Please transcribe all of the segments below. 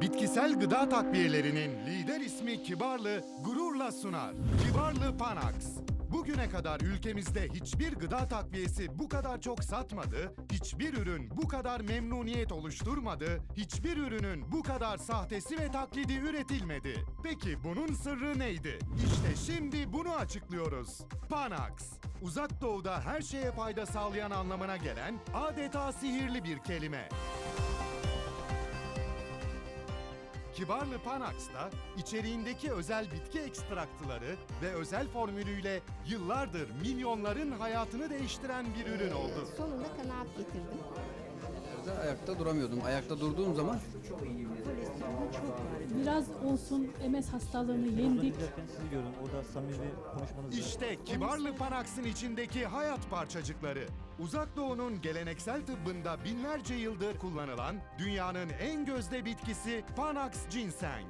Bitkisel gıda takviyelerinin lider ismi Kibarlı gururla sunar. Kibarlı Panax. Bugüne kadar ülkemizde hiçbir gıda takviyesi bu kadar çok satmadı, hiçbir ürün bu kadar memnuniyet oluşturmadı, hiçbir ürünün bu kadar sahtesi ve taklidi üretilmedi. Peki bunun sırrı neydi? İşte şimdi bunu açıklıyoruz. Panax. Uzak doğuda her şeye fayda sağlayan anlamına gelen adeta sihirli bir kelime. Kibarlı Panax'ta içeriğindeki özel bitki ekstraktıları ve özel formülüyle yıllardır milyonların hayatını değiştiren bir ürün oldu. Sonunda kanaat getirdim. Ayakta duramıyordum. Ayakta durduğum zaman. Biraz olsun MS hastalığını yendik. Giderken sizi gördüm. Orada samimi konuşmanız İşte Kibarlı Panax'ın içindeki hayat parçacıkları. Uzak Doğu'nun geleneksel tıbbında binlerce yıldır kullanılan dünyanın en gözde bitkisi Panax ginseng.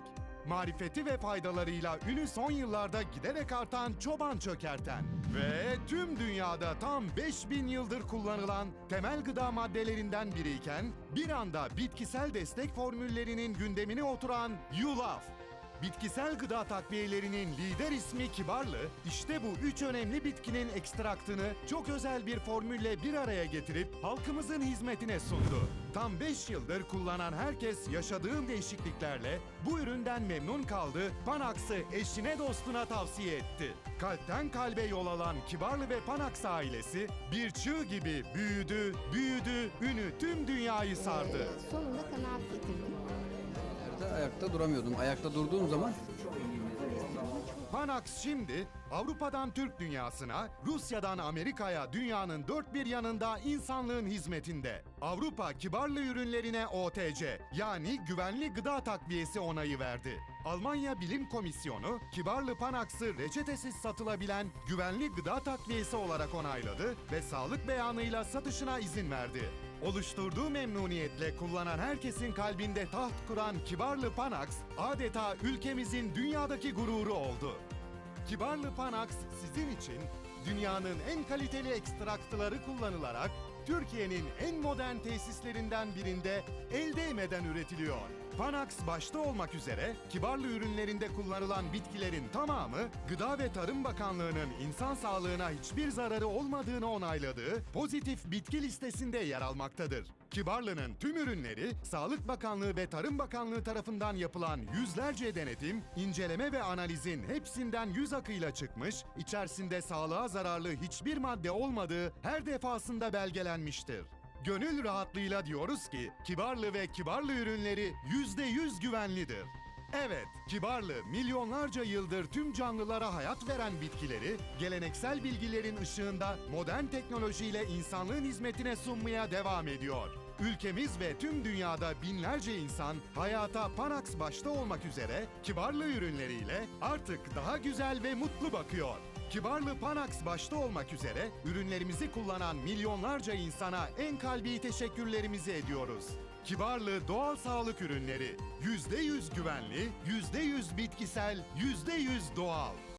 Marifeti ve faydalarıyla ünü son yıllarda giderek artan çoban çökerten ve tüm dünyada tam 5000 yıldır kullanılan temel gıda maddelerinden biriyken bir anda bitkisel destek formüllerinin gündemine oturan yulaf. Bitkisel gıda takviyelerinin lider ismi Kibarlı, işte bu üç önemli bitkinin ekstraktını çok özel bir formülle bir araya getirip halkımızın hizmetine sundu. Tam 5 yıldır kullanan herkes yaşadığım değişikliklerle bu üründen memnun kaldı, Panax'ı eşine dostuna tavsiye etti. Kalpten kalbe yol alan Kibarlı ve Panax ailesi bir çığ gibi büyüdü, büyüdü, ünü tüm dünyayı sardı. Sonunda kanaat getirdim. Yerde ayakta duramıyordum. Ayakta durduğum zaman Panax şimdi Avrupa'dan Türk dünyasına, Rusya'dan Amerika'ya dünyanın dört bir yanında insanlığın hizmetinde. Avrupa kibarlı ürünlerine OTC yani güvenli gıda takviyesi onayı verdi. Almanya Bilim Komisyonu kibarlı Panax'ı reçetesiz satılabilen güvenli gıda takviyesi olarak onayladı ve sağlık beyanıyla satışına izin verdi. Oluşturduğu memnuniyetle kullanan herkesin kalbinde taht kuran Kibarlı Panax adeta ülkemizin dünyadaki gururu oldu. Kibarlı Panax sizin için dünyanın en kaliteli ekstraktıları kullanılarak Türkiye'nin en modern tesislerinden birinde el değmeden üretiliyor. Panax başta olmak üzere kibarlı ürünlerinde kullanılan bitkilerin tamamı Gıda ve Tarım Bakanlığı'nın insan sağlığına hiçbir zararı olmadığını onayladığı pozitif bitki listesinde yer almaktadır. Kibarlı'nın tüm ürünleri Sağlık Bakanlığı ve Tarım Bakanlığı tarafından yapılan yüzlerce denetim, inceleme ve analizin hepsinden yüz akıyla çıkmış, içerisinde sağlığa zararlı hiçbir madde olmadığı her defasında belgelenmiştir. Gönül rahatlığıyla diyoruz ki Kibarlı ve Kibarlı ürünleri %100 güvenlidir. Evet, Kibarlı milyonlarca yıldır tüm canlılara hayat veren bitkileri geleneksel bilgilerin ışığında modern teknolojiyle insanlığın hizmetine sunmaya devam ediyor. Ülkemiz ve tüm dünyada binlerce insan hayata Panax başta olmak üzere Kibarlı ürünleriyle artık daha güzel ve mutlu bakıyor. Kibarlı Panax başta olmak üzere ürünlerimizi kullanan milyonlarca insana en kalbi teşekkürlerimizi ediyoruz. Kibarlı doğal sağlık ürünleri. %100 güvenli, %100 bitkisel, %100 doğal.